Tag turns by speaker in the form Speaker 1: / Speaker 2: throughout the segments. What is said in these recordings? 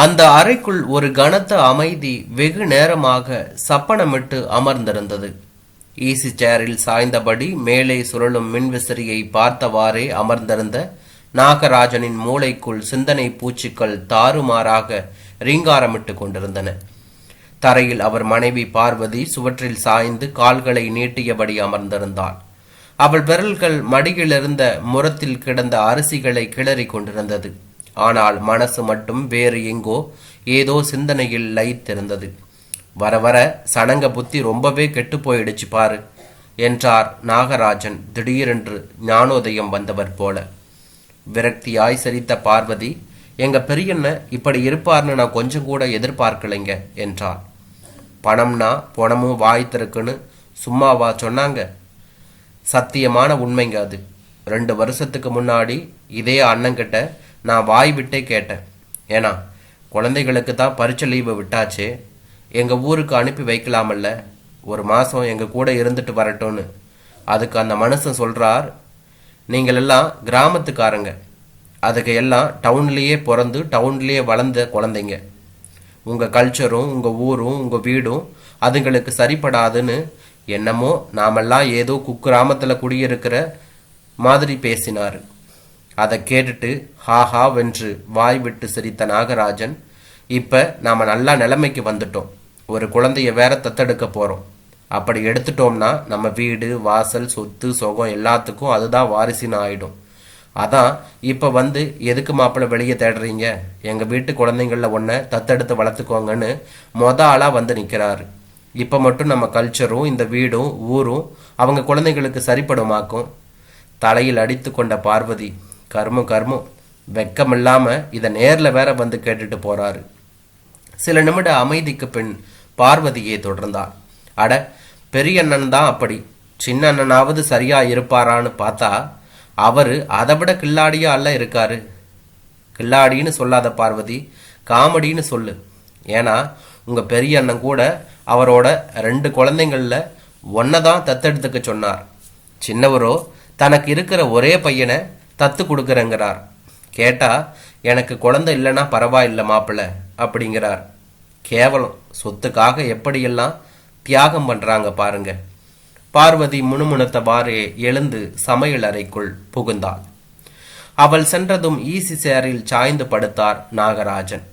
Speaker 1: அந்த அறைக்குள் ஒரு கனத்த அமைதி வெகு நேரமாக சப்பனமிட்டு அமர்ந்திருந்தது. ஈசி சேரில் சாய்ந்தபடி மேலே சுழலும் மின்விசிறியை பார்த்தவாறே அமர்ந்திருந்த நாகராஜனின் மூளைக்குள் சிந்தனை பூச்சிகள் தாறுமாறாக ரீங்காரமிட்டு கொண்டிருந்தன. தரையில் அவர் மனைவி பார்வதி சுவற்றில் சாய்ந்து கால்களை நீட்டியபடி அமர்ந்திருந்தாள். அவள் விரல்கள் மடியிலிருந்த முரத்தில் கிடந்த அரிசிகளை கிளறிக் கொண்டிருந்தது. ஆனால் மனசு மட்டும் வேறு எங்கோ ஏதோ சிந்தனையில் லயித்திருந்தது. வர வர சனங்க புத்தி ரொம்பவே கெட்டு போயிடுச்சு பாரு என்றார் நாகராஜன் திடீரென்று ஞானோதயம் வந்தவர் போல. விரக்தியாய் சிரித்த பார்வதி எங்க பெரியண்ண இப்படி இருப்பார்னு நான் கொஞ்சம் கூட எதிர்பார்க்கலைங்க என்றார் பணம்னா பணமும் வாய்த்திருக்குன்னு சும்மாவா சொன்னாங்க? சத்தியமான உண்மைங்க அது. ரெண்டு வருஷத்துக்கு முன்னாடி இதே அண்ணங்கிட்ட நான் வாய் விட்டே கேட்டேன். ஏன்னா குழந்தைகளுக்கு தான் பரிச்சை லீவு விட்டாச்சு. எங்கள் ஊருக்கு அனுப்பி வைக்கலாமல்ல. ஒரு மாதம் எங்கள் கூட இருந்துட்டு வரட்டும்னு. அதுக்கு அந்த மனுஷன் சொல்கிறார் நீங்கள் எல்லாம் கிராமத்துக்காரங்க. அதுக்கு எல்லாம் டவுன்லேயே பிறந்து டவுன்லேயே வளர்ந்த குழந்தைங்க. உங்கள் கல்ச்சரும் உங்கள் ஊரும் உங்கள் வீடும் அதுங்களுக்கு சரிப்படாதுன்னு என்னமோ நாமெல்லாம் ஏதோ குக்கிராமத்தில் குடியிருக்கிற மாதிரி பேசினார். அதை கேட்டுட்டு ஹா ஹா வென்று வாய் விட்டு சிரித்த நாகராஜன் இப்போ நாம் நல்லா நிலைமைக்கு வந்துட்டோம். ஒரு குழந்தைய வேற தத்தெடுக்க போகிறோம் அப்படி எடுத்துட்டோம்னா நம்ம வீடு வாசல் சொத்து சுகம் எல்லாத்துக்கும் அதுதான் வாரிசுன்னு ஆகிடும் அதான் இப்போ வந்து எதுக்கு மாப்பிள்ளை வெளியே தேடுறீங்க? எங்கள் வீட்டு குழந்தைங்களில் ஒன்றை தத்தெடுத்து வளர்த்துக்கோங்கன்னு மொத ஆளாக வந்து நிற்கிறாரு இப்போ மட்டும் நம்ம கல்ச்சரும் இந்த வீடும் ஊரும் அவங்க குழந்தைங்களுக்கு சரிப்படுமாக்கும்? தலையில் அடித்து கொண்ட பார்வதி கர்மம் கர்மம் வெக்கமில்லாமல் இதை நேரில் வேற வந்து கேட்டுட்டு போறாரு. சில நிமிட அமைதிக்கு பின் பார்வதியே தொடர்ந்தார் அட பெரிய அண்ணன் தான் அப்படி. சின்ன அண்ணனாவது சரியா இருப்பாரான்னு பார்த்தா அவரு அதை விட கில்லாடியா அல்ல இருக்காரு. கில்லாடின்னு சொல்லாத பார்வதி காமெடின்னு சொல்லு. ஏன்னா உங்க பெரிய அண்ணன் கூட அவரோட ரெண்டு குழந்தைங்களில் ஒன்னை தான் தத்தெடுத்துக்க சொன்னார். சின்னவரோ தனக்கு இருக்கிற ஒரே பையனை தத்து கொடுக்குறேங்கிறார். கேட்டா எனக்கு குழந்தை இல்லைன்னா பரவாயில்ல மாப்பிள்ள அப்படிங்கிறார். கேவலம் சொத்துக்காக எப்படியெல்லாம் தியாகம் பண்றாங்க பாருங்க. பார்வதி முணுமுணுத்தவாறே எழுந்து சமையல் அறைக்குள் புகுந்தாள். அவள் சென்றதும் ஈசி சேரில் சாய்ந்து படுத்தார் நாகராஜன்.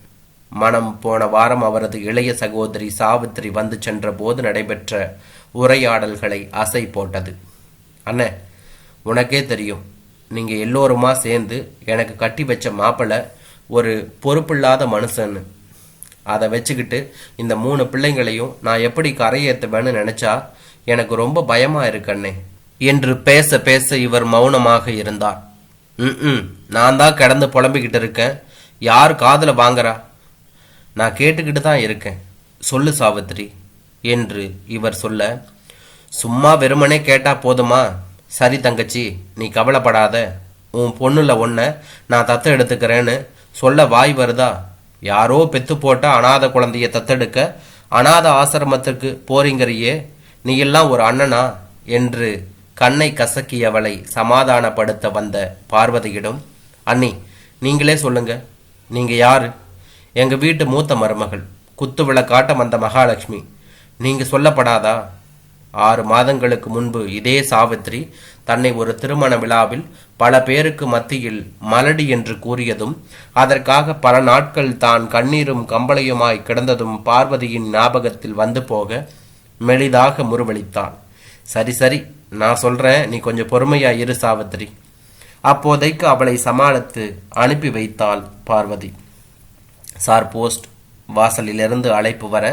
Speaker 1: மனம் போன வாரம் அவரது இளைய சகோதரி சாவித்திரி வந்து சென்ற போது நடைபெற்ற உரையாடல்களை அசை போட்டது. அண்ணே உனக்கே தெரியும். நீங்கள் எல்லோருமா சேர்ந்து எனக்கு கட்டி வச்ச மாப்பிள்ளை ஒரு பொறுப்பில்லாத மனுஷன்னு. அதை வச்சுக்கிட்டு இந்த மூணு பிள்ளைங்களையும் நான் எப்படி கரையேற்றுவேன்னு நினச்சா எனக்கு ரொம்ப பயமாக இருக்கண்ணே என்று பேச பேச இவர் மௌனமாக இருந்தார். ம் நான் தான் கிடந்து புலம்பிக்கிட்டு இருக்கேன். யார் காதில் வாங்குறா? நான் கேட்டுக்கிட்டு தான் இருக்கேன். சொல்லு சாவித்ரி என்று இவர் சொல்ல சும்மா வெறுமனே கேட்டால் போதுமா? சரி தங்கச்சி நீ கவலைப்படாத. உன் பொண்ணுல ஒன்றை நான் தத்து எடுத்துக்கிறேன்னு சொல்ல வாய் வருதா? யாரோ பெத்து போட்ட அனாதை குழந்தைய தத்தெடுக்க அனாத ஆசிரமத்துக்கு போறீங்கறியே. நீ எல்லாம் ஒரு அண்ணனா? என்று கண்ணை கசக்கியவளை சமாதானப்படுத்த வந்த பார்வதியிடம் அண்ணி நீங்களே சொல்லுங்க. நீங்க யாரு? எங்க வீட்டு மூத்த மருமகள். குத்து விளக்காட்டம் வந்த மகாலட்சுமி. நீங்க சொல்லப்படாதா? ஆறு மாதங்களுக்கு முன்பு இதே சாவித்ரி தன்னை ஒரு திருமண விழாவில் பல பேருக்கு மத்தியில் மலடி என்று கூறியதும் அதற்காக பல நாட்கள் தான் கண்ணீரும் கம்பளையுமாய் கிடந்ததும் பார்வதியின் ஞாபகத்தில் வந்து போக மெளிதாக முருவளித்தான் சரி சரி நான் சொல்றேன் நீ கொஞ்சம் பொறுமையா இரு சாவித்ரி அப்போதைக்கு அவளை சமாளித்து அனுப்பி வைத்தாள் பார்வதி. சார் போஸ்ட் வாசலிலிருந்து அழைப்பு வர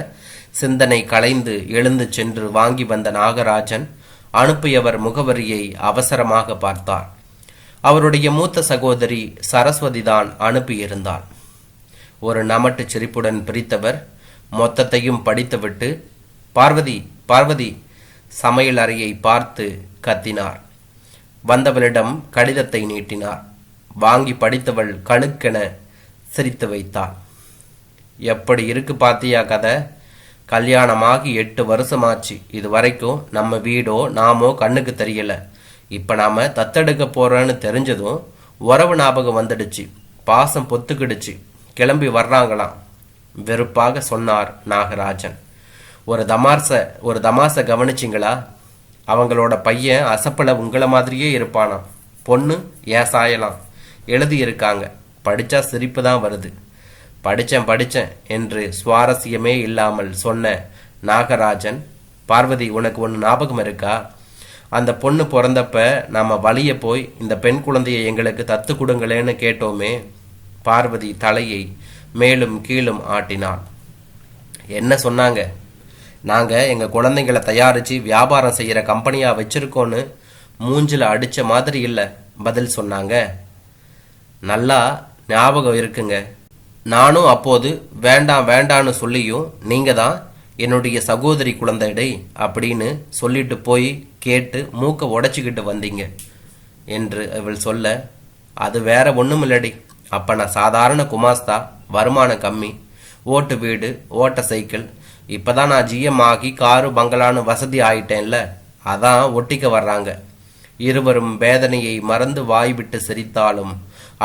Speaker 1: சிந்தனை கலைந்து எழுந்து சென்று வாங்கி வந்த நாகராஜன் அனுப்பியவர் முகவரியை அவசரமாக பார்த்தார். அவருடைய மூத்த சகோதரி சரஸ்வதி தான் அனுப்பியிருந்தாள். ஒரு நமட்டு சிரிப்புடன் பிரித்தவர் மொத்தத்தையும் படித்துவிட்டு பார்வதி பார்வதி சமையல் அறையை பார்த்து கத்தினார். வந்தவளிடம் கடிதத்தை நீட்டினார். வாங்கி படித்தவள் கணுக்கென சிரித்து வைத்தாள். எப்படி இருக்கு பார்த்தியா கதை? கல்யாணமாகி எட்டு வருஷமாச்சு. இது வரைக்கும் நம்ம வீடோ நாமோ கண்ணுக்கு தெரியல. இப்போ நாம் தத்தெடுக்க போகிறோன்னு தெரிஞ்சதும் உறவு ஞாபகம் வந்துடுச்சு. பாசம் பொத்துக்கிடுச்சு. கிளம்பி வர்றாங்களாம். வெறுப்பாக சொன்னார் நாகராஜன். ஒரு தமாச ஒரு தமாச கவனிச்சிங்களா? அவங்களோட பையன் அசப்பில் உங்களை மாதிரியே இருப்பானாம். பொண்ணு ஏன் சாயலாம் எழுதியிருக்காங்க. படித்தா சிரிப்பு தான் வருது. படித்தேன் படித்தேன் என்று சுவாரஸ்யமே இல்லாமல் சொன்ன நாகராஜன் பார்வதி உனக்கு ஒன்று ஞாபகம் இருக்கா? அந்த பொண்ணு பிறந்தப்ப நாம் வழிய போய் இந்த பெண் குழந்தையை எங்களுக்கு தத்து கொடுங்களேன்னு கேட்டோமே பார்வதி தலையை மேலும் கீழும் ஆட்டினாள். என்ன சொன்னாங்க? நாங்கள் எங்கள் குழந்தைங்களை தயாரித்து வியாபாரம் செய்கிற கம்பெனியாக வச்சுருக்கோன்னு மூஞ்சில் அடித்த மாதிரி இல்லை பதில் சொன்னாங்க. நல்லா ஞாபகம் இருக்குங்க. நானும் அப்போது வேண்டாம் வேண்டான்னு சொல்லியும் நீங்கள் தான் என்னுடைய சகோதரி குழந்தைடை அப்படின்னு சொல்லிட்டு போய் கேட்டு மூக்கை உடைச்சிக்கிட்டு வந்தீங்க என்று அவள் சொல்ல அது வேற ஒன்றும் இல்லடி அப்போ நான் சாதாரண குமாஸ்தா வருமானம் கம்மி ஓட்டு வீடு ஓட்ட சைக்கிள். இப்போ தான் நான் ஜிஎம் ஆகி காரு பங்களான்னு வசதி ஆயிட்டேன்ல அதான் ஒட்டிக்க வர்றாங்க. இருவரும் வேதனையை மறந்து வாய்விட்டு சிரித்தாலும்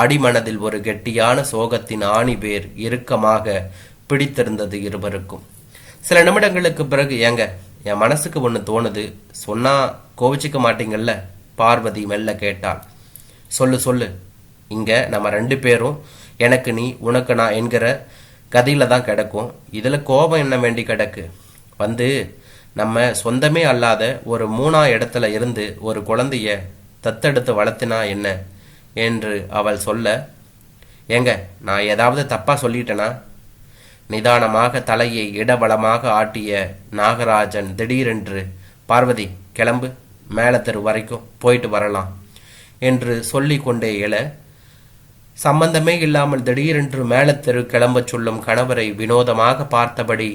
Speaker 1: அடிமனதில் ஒரு கெட்டியான சோகத்தின் ஆணிவேர் இறுக்கமாக பிடித்திருந்தது இருவருக்கும். சில நிமிடங்களுக்கு பிறகு ஏங்க என் மனசுக்கு ஒன்று தோணுது. சொன்னா கோவிச்சிக்க மாட்டீங்கல்ல? பார்வதி மெல்ல கேட்டாள். சொல்லு சொல்லு. இங்க நம்ம ரெண்டு பேரும் எனக்கு நீ உனக்கு நான் என்கிற கதையில தான் கிடக்கும். இதுல கோபம் என்ன வேண்டி கிடக்கு? வந்து நம்ம சொந்தமே அல்லாத ஒரு மூணா இடத்துல இருந்து ஒரு குழந்தைய தத்தெடுத்து வளர்த்தினா என்ன? என்று அவள் சொல்ல ஏங்க நான் ஏதாவது தப்பா சொல்லிட்டேனா? நிதானமாக தலையை இடவளமாக ஆட்டிய நாகராஜன் திடீரென்று பார்வதி கிளம்பு. மேல தெரு வரைக்கும் போயிட்டு வரலாம் என்று சொல்லிக்கொண்டே எழ சம்பந்தமே இல்லாமல் திடீரென்று மேலத்தெரு கிளம்பச் சொல்லும் கணவரை வினோதமாக பார்த்தபடி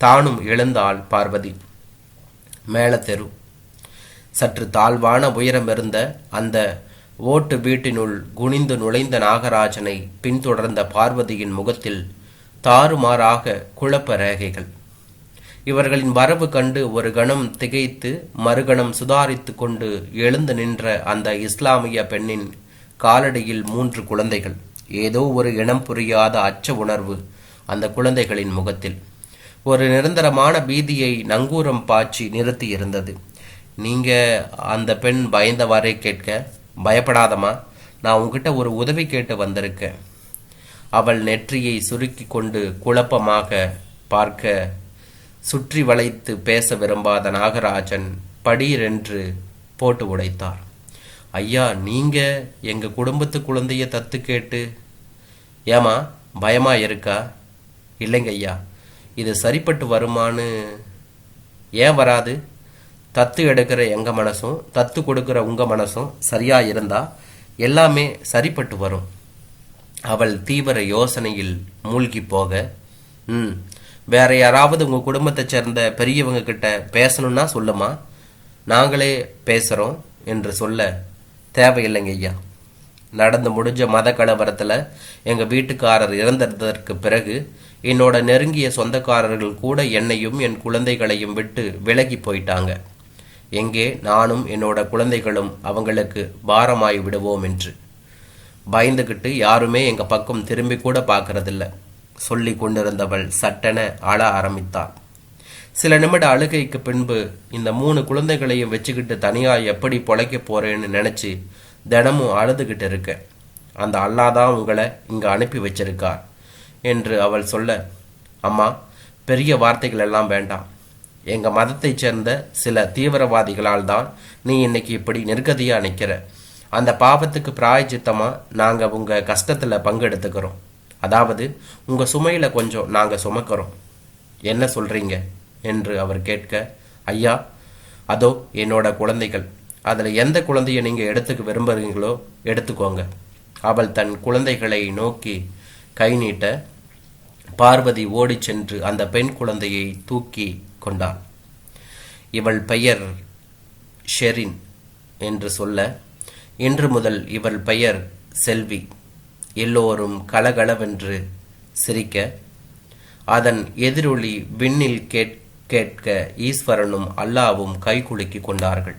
Speaker 1: தானும் எழுந்தாள் பார்வதி. மேலத்தெரு சற்று தாழ்வான உயரம் இருந்த அந்த ஓட்டு வீட்டினுள் குனிந்து நுழைந்த நாகராஜனை பின்தொடர்ந்த பார்வதியின் முகத்தில் தாறுமாறாக குழப்ப ரேகைகள். இவர்களின் வரவு கண்டு ஒரு கணம் திகைத்து மறுகணம் சுதாரித்து கொண்டு எழுந்து நின்ற அந்த இஸ்லாமிய பெண்ணின் காலடியில் மூன்று குழந்தைகள். ஏதோ ஒரு இனம் புரியாத அச்ச உணர்வு அந்த குழந்தைகளின் முகத்தில். ஒரு நிரந்தரமான பீதியை நங்கூரம் பாய்ச்சி நிறுத்தி இருந்தது நீங்க அந்த பெண் பயந்தவாறே கேட்க பயப்படாதம்மா. நான் உங்ககிட்ட ஒரு உதவி கேட்டு வந்திருக்கேன். அவள் நெற்றியை சுருக்கி கொண்டு குழப்பமாக பார்க்க சுற்றி வளைத்து பேச விரும்பாத நாகராஜன் படீரென்று போட்டு உடைத்தார். ஐயா நீங்க எங்க குடும்பத்து குழந்தைய தத்து கேட்டு ஏமா பயமா இருக்கா? இல்லைங்க ஐயா இது சரிப்பட்டு வருமான்னு ஏன் வராது? தத்து எடுக்கிற எங்க மனசும் தத்து கொடுக்கிற உங்க மனசும் சரியா இருந்தா எல்லாமே சரிப்பட்டு வரும். அவள் தீவிர யோசனையில் மூழ்கி போக ம் வேற யாராவது உங்க குடும்பத்தை சேர்ந்த பெரியவங்க கிட்ட பேசணும்னா சொல்லுமா? நாங்களே பேசுறோம் என்று சொல்ல தேவையில்லைங்க ஐயா. நடந்து முடிஞ்ச மத கலவரத்துல எங்க வீட்டுக்காரர் இறந்ததற்கு பிறகு என்னோட நெருங்கிய சொந்தக்காரர்கள் கூட என்னையும் என் குழந்தைகளையும் விட்டு விலகி போயிட்டாங்க. எங்கே நானும் என்னோட குழந்தைகளும் அவங்களுக்கு பாரமாய் விடுவோம் என்று. பயந்துகிட்டு யாருமே எங்க பக்கம் திரும்பி கூட பார்க்கறதில்ல. சொல்லி கொண்டிருந்தவள் சட்டென அழ ஆரம்பித்தாள். சில நிமிட அழுகைக்கு பின்பு இந்த மூணு குழந்தைகளையும் வச்சுக்கிட்டு தனியா எப்படி பொழைக்க போறேன்னு நினைச்சு தினமும் அழுதுகிட்டு இருக்க. அந்த அல்லாதான் உங்களை இங்க அனுப்பி வச்சிருக்கார் என்று அவள் சொல்ல அம்மா பெரிய வார்த்தைகள் எல்லாம் வேண்டாம். எங்கள் மதத்தைச் சேர்ந்த சில தீவிரவாதிகளால் தான் நீ இன்னைக்கு இப்படி நிர்கதியா நிற்கிற அந்த பாவத்துக்கு பிராயச்சித்தமாக நாங்கள் உங்கள் கஷ்டத்தில் பங்கெடுத்துக்கிறோம். அதாவது உங்கள் சுமையில் கொஞ்சம் நாங்கள் சுமக்கிறோம். என்ன சொல்கிறீங்க என்று அவர் கேட்க ஐயா அதோ என்னோட குழந்தைகள். அதில் எந்த குழந்தையை நீங்கள் எடுத்துக்க விரும்புகிறீங்களோ எடுத்துக்கோங்க. அவள் தன் குழந்தைகளை நோக்கி கை நீட்ட பார்வதி ஓடிச் சென்று அந்த பெண் குழந்தையை தூக்கி கொண்டாள் இவள் பெயர் ஷெரின் என்று சொல்ல இன்று முதல் இவள் பெயர் செல்வி. எல்லோரும் கலகலவென்று சிரிக்க அதன் எதிரொலி விண்ணில் கேட் கேட்க ஈஸ்வரனும் அல்லாவும் கைகுலுக்கி கொண்டார்கள்.